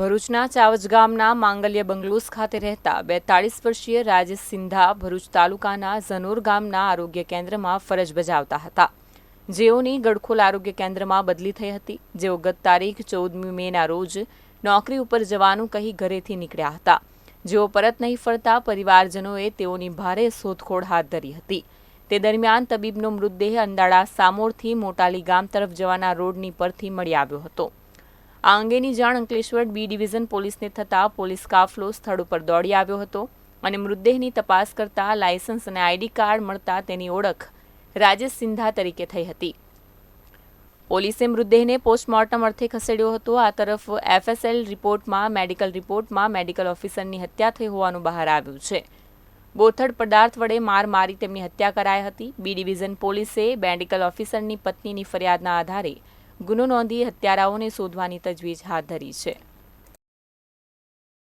ભરૂચના ચાવજ ગામના માંગલ્ય બંગલોસ ખાતે રહેતા બેતાળીસ વર્ષીય રાજેશ સિંધા ભરૂચ તાલુકાના ઝનોર ગામના આરોગ્ય કેન્દ્રમાં ફરજ બજાવતા હતા. જેઓની ગડખોલ આરોગ્ય કેન્દ્રમાં બદલી થઈ હતી. જેઓ ગત તારીખ ચૌદમી મેના રોજ નોકરી ઉપર જવાનું કહી ઘરેથી નીકળ્યા હતા. જેઓ પરત નહીં ફરતા પરિવારજનોએ તેઓની ભારે શોધખોળ હાથ ધરી હતી. તે દરમિયાન તબીબનો મૃતદેહ અંદાળા સામોરથી મોટાલી ગામ તરફ જવાના રોડની પરથી મળી આવ્યો હતો. આ અંગેની જાણ અંકલેશ્વર બી ડિવિઝન પોલીસને થતાં પોલીસ કાફલો સ્થળ ઉપર દોડી આવ્યો હતો અને મૃતદેહની તપાસ કરતા લાયસન્સ અને આઈડી કાર્ડ મળતા તેની ઓળખ રાજેશ સિંધા તરીકે થઈ હતી. પોલીસે મૃતદેહને પોસ્ટમોર્ટમ અર્થે ખસેડ્યો હતો. આ તરફ એફએસએલ રિપોર્ટમાં, મેડિકલ રિપોર્ટમાં મેડિકલ ઓફિસરની હત્યા થઈ હોવાનું બહાર આવ્યું છે. બોથડ પદાર્થ વડે માર મારી તેમની હત્યા કરાઈ હતી. બી ડિવિઝન પોલીસે મેડિકલ ઓફિસરની પત્નીની ફરિયાદના આધારે ગુનો નોંધી હત્યારાઓને શોધવાની તજવીજ હાથ ધરી છે.